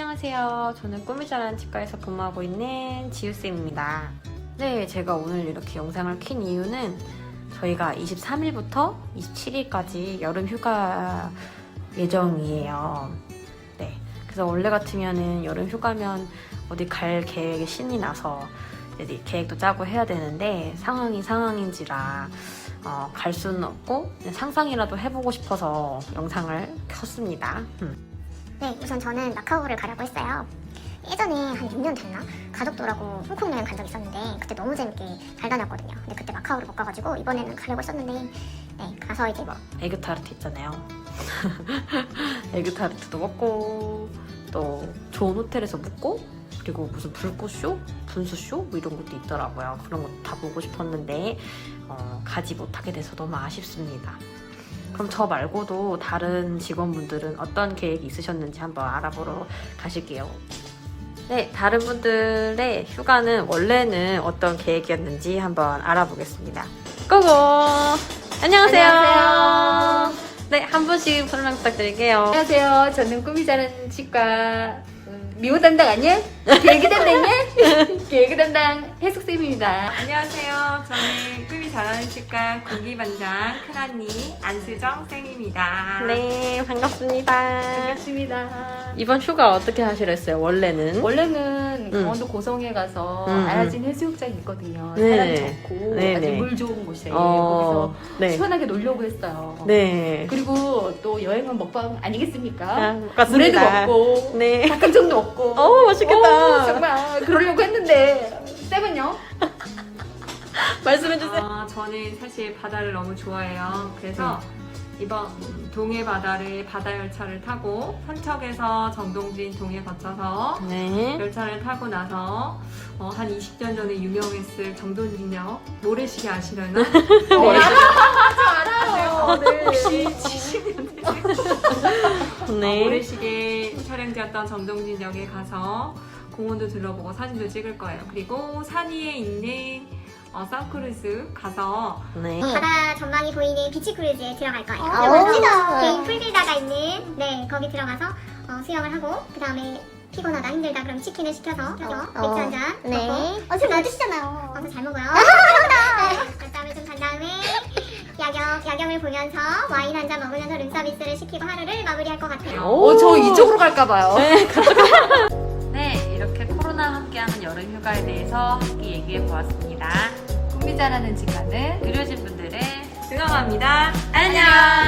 안녕하세요. 저는 꿈이 자라는 치과에서 근무하고 있는 지우쌤입니다. 네, 제가 오늘 이렇게 영상을 킨 이유는 저희가 23일부터 27일까지 여름 휴가 예정이에요. 네. 그래서 원래 같으면은 여름 휴가면 어디 갈 계획에 신이 나서 이제 계획도 짜고 해야 되는데 상황이 상황인지라 어, 갈 수는 없고 상상이라도 해보고 싶어서 영상을 켰습니다. 음. 네, 우선 저는 마카오를 가려고 했어요. 예전에 한 6년 됐나? 가족들하고 홍콩 여행 간 적 있었는데 그때 너무 재밌게 잘 다녔거든요. 근데 그때 마카오를 못 가가지고 이번에는 가려고 했었는데 네, 가서 이제 막 에그타르트 있잖아요. 에그타르트도 먹고 또 좋은 호텔에서 묵고 그리고 무슨 불꽃쇼, 분수쇼 뭐 이런 것도 있더라고요. 그런 것도 다 보고 싶었는데 어, 가지 못하게 돼서 너무 아쉽습니다. 그럼 저 말고도 다른 직원분들은 어떤 계획이 있으셨는지 한번 알아보러 가실게요. 네, 다른 분들의 휴가는 원래는 어떤 계획이었는지 한번 알아보겠습니다. 고고! 안녕하세요. 안녕하세요. 네, 한 분씩 설명 부탁드릴게요. 안녕하세요. 저는 꿈이 자라는 치과 음, 미호 담당 아니야? 계획이 담당이야? 담당 해숙쌤입니다. 안녕하세요. 저는 꿈이 잘하는 치과 고기 반장 큰언니 안수정 쌤입니다. 네, 반갑습니다. 반갑습니다. 이번 휴가 어떻게 하시려 했어요, 원래는? 원래는 음. 강원도 고성에 가서 음, 알아진 해수욕장이 있거든요. 네. 사람 좋고 네, 아주 네. 물 좋은 곳에 어, 거기서 네. 시원하게 놀려고 했어요. 네. 그리고 또 여행은 먹방 아니겠습니까? 아, 물에도 맞습니다. 먹고 네. 닭강정도 먹고 어우, 맛있겠다. 오, 정말 그러려고 했는데 쌤은요? 말씀해주세요. 아, 저는 사실 바다를 너무 좋아해요. 그래서 이번 동해 바다를 바다 열차를 타고 선척에서 정동진 동해 거쳐서 네. 열차를 타고 나서 어, 한 20년 전에 유명했을 정동진역 모래시계 아시려나? 네. 알아요. 네. 혹시 70년대 어, 네. 모래시계 촬영지였던 정동진역에 가서 공원도 둘러보고 사진도 찍을 거예요. 그리고 산 위에 있는 어, 선크루즈 가서 네. 바다 전망이 보이는 비치 크루즈에 들어갈 거예요. 아, 그래서 멋지다. 개인 풀빌다가 있는 네 거기 들어가서 어, 수영을 하고 그 다음에 피곤하다 힘들다 그럼 치킨을 시켜서 맥주 한 잔 네. 먹고 어, 지금 드시잖아요. 엄청 잘 먹어요. 네, 그다음에 좀 간 다음에 야경 야경을 보면서 와인 한 잔 먹으면서 룸서비스를 시키고 하루를 마무리할 것 같아요. 어, 저 이쪽으로 갈까봐요. 육아에 대해서 함께 얘기해 보았습니다. 꿈비자라는 직관은 의료진 분들을 응원합니다. 안녕!